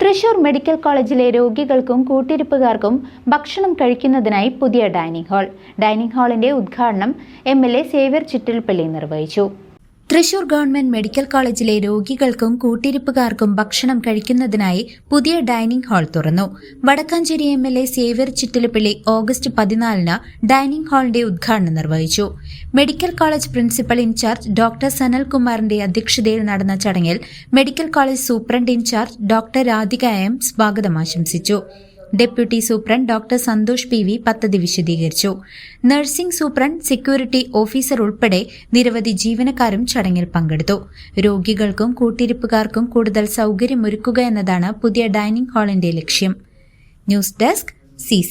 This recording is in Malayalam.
Thrissur medical കോളേജിലെ രോഗികൾക്കും കൂട്ടിരിപ്പുകാർക്കും ഭക്ഷണം കഴിക്കുന്നതിനായി പുതിയ ഡൈനിങ് ഹാൾ. ഡൈനിങ് ഹാളിന്റെ ഉദ്ഘാടനം M L A Xavier Chittilappally നിർവഹിച്ചു. തൃശൂർ ഗവൺമെന്റ് മെഡിക്കൽ കോളേജിലെ രോഗികൾക്കും കൂട്ടിരിപ്പുകാർക്കും ഭക്ഷണം കഴിക്കുന്നതിനായി പുതിയ ഡൈനിംഗ് ഹാൾ തുറന്നു. Wadakkanchery M L A Xavier Chittilappally August പതിനാലിന് ഡൈനിംഗ് ഹാളിന്റെ ഉദ്ഘാടനം നിർവഹിച്ചു. Medical college principal in charge doctor സനൽകുമാറിന്റെ അധ്യക്ഷതയിൽ നടന്ന ചടങ്ങിൽ medical college superintendent in charge doctor Radhika M സ്വാഗതം ആശംസിച്ചു. Deputy superintendent doctor Santhosh P V പദ്ധതി വിശദീകരിച്ചു. നഴ്സിംഗ് സൂപ്രണ്ട് സെക്യൂരിറ്റി ഓഫീസർ ഉൾപ്പെടെ നിരവധി ജീവനക്കാരും ചടങ്ങിൽ പങ്കെടുത്തു. രോഗികൾക്കും കൂട്ടിരിപ്പുകാർക്കും കൂടുതൽ സൗകര്യമൊരുക്കുക എന്നതാണ് പുതിയ ഡൈനിംഗ് ഹാളിന്റെ ലക്ഷ്യം. News desk C